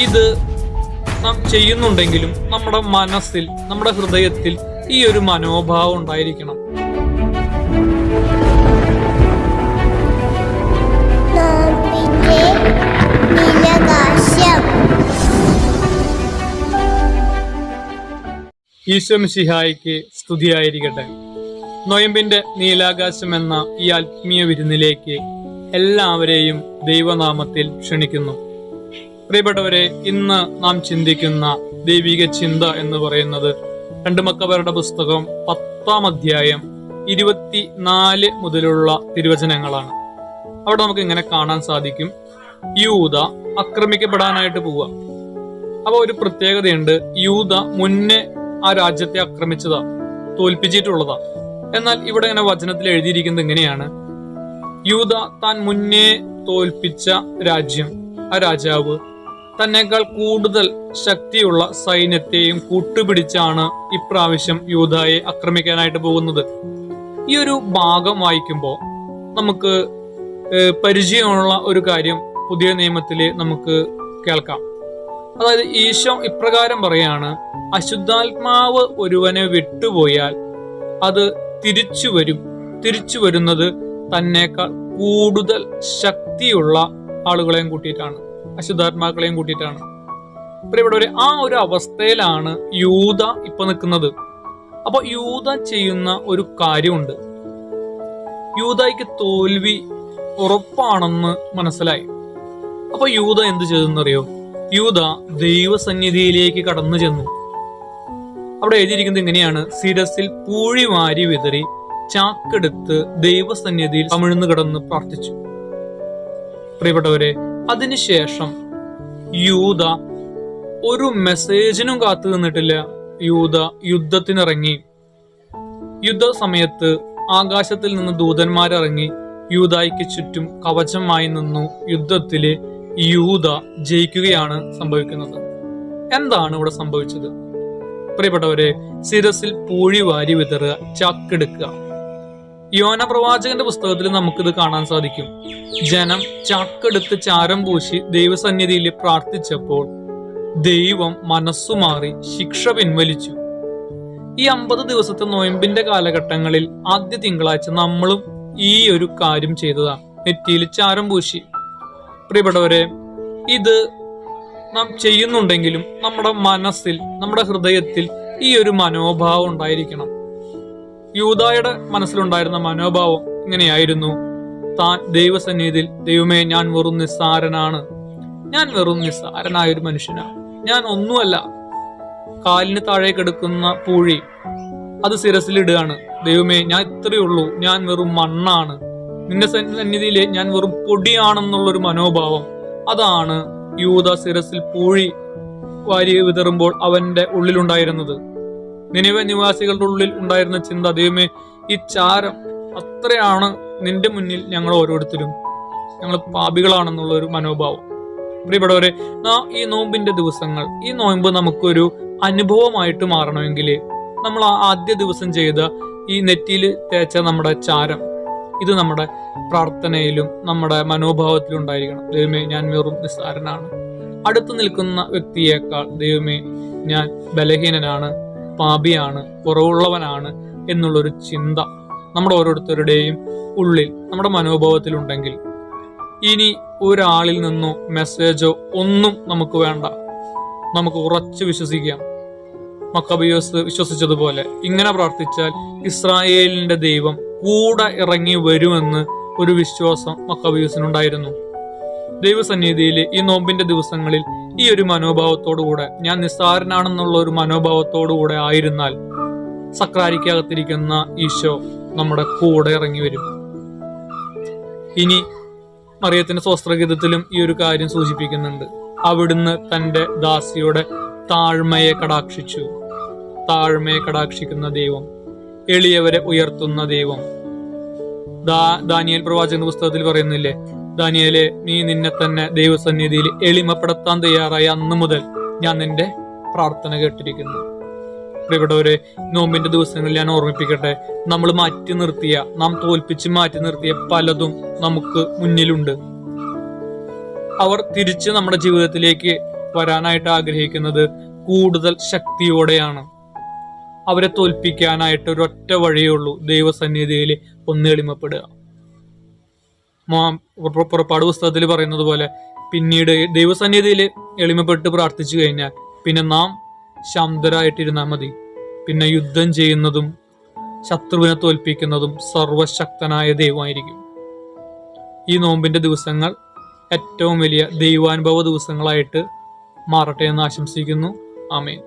ഇത് നാം ചെയ്യുന്നുണ്ടെങ്കിലും നമ്മുടെ മനസ്സിൽ നമ്മുടെ ഹൃദയത്തിൽ ഈ ഒരു മനോഭാവം ഉണ്ടായിരിക്കണം. ഈശ്വം ശിഹായിക്ക് സ്തുതിയായിരിക്കട്ടെ. നൊയമ്പിന്റെ നീലാകാശം എന്ന ഈ ആത്മീയ വിരുന്നിലേക്ക് എല്ലാവരെയും ദൈവനാമത്തിൽ ക്ഷണിക്കുന്നു. പ്രിയപ്പെട്ടവരെ ഇന്ന് നാം ചിന്തിക്കുന്ന ദൈവിക ചിന്ത എന്ന് പറയുന്നത് രണ്ട് മക്കവരുടെ പുസ്തകം പത്താം അധ്യായം ഇരുപത്തിനാല് മുതലുള്ള തിരുവചനങ്ങളാണ്. അവിടെ നമുക്ക് ഇങ്ങനെ കാണാൻ സാധിക്കും. യൂത ആക്രമിക്കപ്പെടാനായിട്ട് പോവുക. അപ്പൊ ഒരു പ്രത്യേകതയുണ്ട്. യൂത മുന്നേ ആ രാജ്യത്തെ ആക്രമിച്ചതാ തോൽപ്പിച്ചിട്ടുള്ളതാ. എന്നാൽ ഇവിടെ ഇങ്ങനെ വചനത്തിൽ എഴുതിയിരിക്കുന്നത് ഇങ്ങനെയാണ്. യൂത താൻ മുന്നേ തോൽപ്പിച്ച രാജ്യം ആ രാജാവ് തന്നെക്കാൾ കൂടുതൽ ശക്തിയുള്ള സൈന്യത്തെയും കൂട്ടുപിടിച്ചാണ് ഇപ്രാവശ്യം യൂതായെ ആക്രമിക്കാനായിട്ട് പോകുന്നത്. ഈ ഒരു ഭാഗം വായിക്കുമ്പോൾ നമുക്ക് പരിചയമുള്ള ഒരു കാര്യം പുതിയ നിയമത്തിൽ നമുക്ക് കേൾക്കാം. അതായത് ഈശോ ഇപ്രകാരം പറയാണ് അശുദ്ധാത്മാവ് ഒരുവനെ വിട്ടുപോയാൽ അത് തിരിച്ചു വരും. തിരിച്ചു വരുന്നത് തന്നെക്കാൾ കൂടുതൽ ശക്തിയുള്ള ആളുകളെയും കൂട്ടിയിട്ടാണ്. അശുദ്ധാത്മാക്കളെയും കൂട്ടിയിട്ടാണ്. ഇവിടെ ഒരു ആ ഒരു അവസ്ഥയിലാണ് യൂത ഇപ്പൊ നിൽക്കുന്നത്. അപ്പൊ യൂത ചെയ്യുന്ന ഒരു കാര്യമുണ്ട്. യൂതയ്ക്ക് തോൽവി ഉറപ്പാണെന്ന് മനസ്സിലായി. അപ്പൊ യൂത എന്ത് ചെയ്തെന്നറിയോ? യൂത ദൈവസന്നിധിയിലേക്ക് കടന്നു ചെന്നു. അവിടെ എഴുതിയിരിക്കുന്നത് ഇങ്ങനെയാണ്. സിരസിൽ പൂഴി വാരി വിതറി ചാക്കെടുത്ത് ദൈവസന്നിധിയിൽ തമിഴ്ന്നു കിടന്ന് പ്രാർത്ഥിച്ചു. പ്രിയപ്പെട്ടവരെ അതിനുശേഷം യൂത ഒരു മെസ്സേജിനും കാത്തു നിന്നിട്ടില്ല. യൂത യുദ്ധത്തിനിറങ്ങി. യുദ്ധ സമയത്ത് ആകാശത്തിൽ നിന്ന് ദൂതന്മാരിറങ്ങി. യൂതായ്ക്ക് ചുറ്റും കവചമായി നിന്നു. യുദ്ധത്തിൽ യൂത ജയിക്കുകയാണ് സംഭവിക്കുന്നത്. എന്താണ് ഇവിടെ സംഭവിച്ചത്? പ്രിയപ്പെട്ടവരെ ശിരസിൽ പൂഴി വാരി വിതറുക ചാക്കെടുക്കുക. യോന പ്രവാചകന്റെ പുസ്തകത്തിൽ നമുക്കിത് കാണാൻ സാധിക്കും. ജനം ചാക്കെടുത്ത് ചാരം പൂശി ദൈവസന്നിധിയിൽ പ്രാർത്ഥിച്ചപ്പോൾ ദൈവം മനസ്സുമാറി ശിക്ഷ പിൻവലിച്ചു. ഈ അമ്പത് ദിവസത്തെ നോയമ്പിന്റെ കാലഘട്ടങ്ങളിൽ ആദ്യ തിങ്കളാഴ്ച നമ്മളും ഈ ഒരു കാര്യം ചെയ്തതാണ് നെറ്റിയിൽ ചാരം പൂശി. പ്രിയപ്പെട്ടവരെ ഇത് നാം ചെയ്യുന്നുണ്ടെങ്കിലും നമ്മുടെ മനസ്സിൽ നമ്മുടെ ഹൃദയത്തിൽ ഈ ഒരു മനോഭാവം ഉണ്ടായിരിക്കണം. യൂതായുടെ മനസ്സിലുണ്ടായിരുന്ന മനോഭാവം ഇങ്ങനെയായിരുന്നു. താൻ ദൈവസന്നിധിയിൽ ദൈവമേ ഞാൻ വെറും നിസ്സാരനാണ്. ഞാൻ വെറും നിസ്സാരനായ ഒരു മനുഷ്യനാണ് ഞാൻ ഒന്നുമല്ല. കാലിന് താഴെ കിടക്കുന്ന പൂഴി അത് സിരസിലിടുകയാണ് ദൈവമേ ഞാൻ ഇത്രയേ ഉള്ളൂ. ഞാൻ വെറും മണ്ണാണ്. നിന്റെ സന്നിധിയിലെ ഞാൻ വെറും പൊടിയാണെന്നുള്ളൊരു മനോഭാവം. അതാണ് യൂത സിരസിൽ പൂഴി വാരി വിതറുമ്പോൾ അവന്റെ ഉള്ളിലുണ്ടായിരുന്നത്. നിനിവ നിവാസികളുടെ ഉള്ളിൽ ഉണ്ടായിരുന്ന ചിന്ത ദൈവമേ ഈ ചാരം അത്രയാണ് നിന്റെ മുന്നിൽ ഞങ്ങൾ ഓരോരുത്തരും. ഞങ്ങൾ പാപികളാണെന്നുള്ള ഒരു മനോഭാവം. പ്രിയപ്പെട്ടവരെ ഈ നോമ്പിന്റെ ദിവസങ്ങൾ ഈ നോമ്പ് നമുക്കൊരു അനുഭവമായിട്ട് മാറണമെങ്കിൽ നമ്മൾ ആദ്യ ദിവസം ചെയ്ത ഈ നെറ്റിയിൽ തേച്ച നമ്മുടെ ചാരം ഇത് നമ്മുടെ പ്രാർത്ഥനയിലും നമ്മുടെ മനോഭാവത്തിലും ഉണ്ടായിരിക്കണം. ദൈവമേ ഞാൻ വെറും നിസ്സാരനാണ്. അടുത്ത് നിൽക്കുന്ന വ്യക്തിയേക്കാൾ ദൈവമേ ഞാൻ ബലഹീനനാണ്. പാപിയാണ് കുറവുള്ളവനാണ് എന്നുള്ളൊരു ചിന്ത നമ്മുടെ ഓരോരുത്തരുടെയും ഉള്ളിൽ നമ്മുടെ മനോഭാവത്തിലുണ്ടെങ്കിൽ ഇനി ഒരാളിൽ നിന്നോ മെസ്സേജോ ഒന്നും നമുക്ക് വേണ്ട. നമുക്ക് ഉറച്ചു വിശ്വസിക്കാം. മക്കബിയോസ് വിശ്വസിച്ചതുപോലെ ഇങ്ങനെ പ്രാർത്ഥിച്ചാൽ ഇസ്രായേലിന്റെ ദൈവം കൂടെ ഇറങ്ങി വരുമെന്ന് ഒരു വിശ്വാസം മക്കബിയോസിനുണ്ടായിരുന്നു. ദൈവസന്നിധിയിൽ ഈ നോമ്പിന്റെ ദിവസങ്ങളിൽ ഈ ഒരു മനോഭാവത്തോടുകൂടെ ഞാൻ നിസ്സാരനാണെന്നുള്ള ഒരു മനോഭാവത്തോടുകൂടെ ആയിരുന്നാൽ സക്രാരിക്കകത്തിരിക്കുന്ന ഈശോ നമ്മുടെ കൂടെ ഇറങ്ങി വരും. ഇനി മറിയത്തിന്റെ സ്വസ്ത്രഗീതത്തിലും ഈ ഒരു കാര്യം സൂചിപ്പിക്കുന്നുണ്ട്. അവിടുന്ന് തന്റെ ദാസിയുടെ താഴ്മയെ കടാക്ഷിച്ചു. താഴ്മയെ കടാക്ഷിക്കുന്ന ദൈവം എളിയവരെ ഉയർത്തുന്ന ദൈവം. ദാ ദാനിയൽ പ്രവാചകന്റെ പുസ്തകത്തിൽ പറയുന്നില്ലേ ദാനിയേലെ നീ നിന്നെ തന്നെ ദൈവസന്നിധിയിൽ എളിമപ്പെടുത്താൻ തയ്യാറായ അന്ന് മുതൽ ഞാൻ നിന്റെ പ്രാർത്ഥന കേട്ടിരിക്കുന്നു. പ്രിയപ്പെട്ടവരെ നോമ്പിന്റെ ദിവസങ്ങളിൽ ഞാൻ ഓർമ്മിപ്പിക്കട്ടെ നമ്മൾ മാറ്റി നിർത്തിയ നാം തോൽപ്പിച്ച് മാറ്റി നിർത്തിയ പലതും നമുക്ക് മുന്നിലുണ്ട്. അവർ തിരിച്ച് നമ്മുടെ ജീവിതത്തിലേക്ക് വരാനായിട്ട് ആഗ്രഹിക്കുന്നത് കൂടുതൽ ശക്തിയോടെയാണ്. അവരെ തോൽപ്പിക്കാനായിട്ട് ഒരൊറ്റ വഴിയേ ഉള്ളൂ ദൈവസന്നിധിയിൽ ഒന്ന് എളിമപ്പെടുക. പുറപ്പാട് പുസ്തകത്തിൽ പറയുന്നത് പോലെ പിന്നീട് ദൈവസന്നിധിയിൽ എളിമപ്പെട്ട് പ്രാർത്ഥിച്ചു കഴിഞ്ഞാൽ പിന്നെ നാം ശാന്തരായിട്ടിരുന്നാൽ മതി. പിന്നെ യുദ്ധം ചെയ്യുന്നതും ശത്രുവിനെ തോൽപ്പിക്കുന്നതും സർവശക്തനായ ദൈവമായിരിക്കും. ഈ നോമ്പിന്റെ ദിവസങ്ങൾ ഏറ്റവും വലിയ ദൈവാനുഭവ ദിവസങ്ങളായിട്ട് മാറട്ടെ എന്ന് ആശംസിക്കുന്നു. ആമേൻ.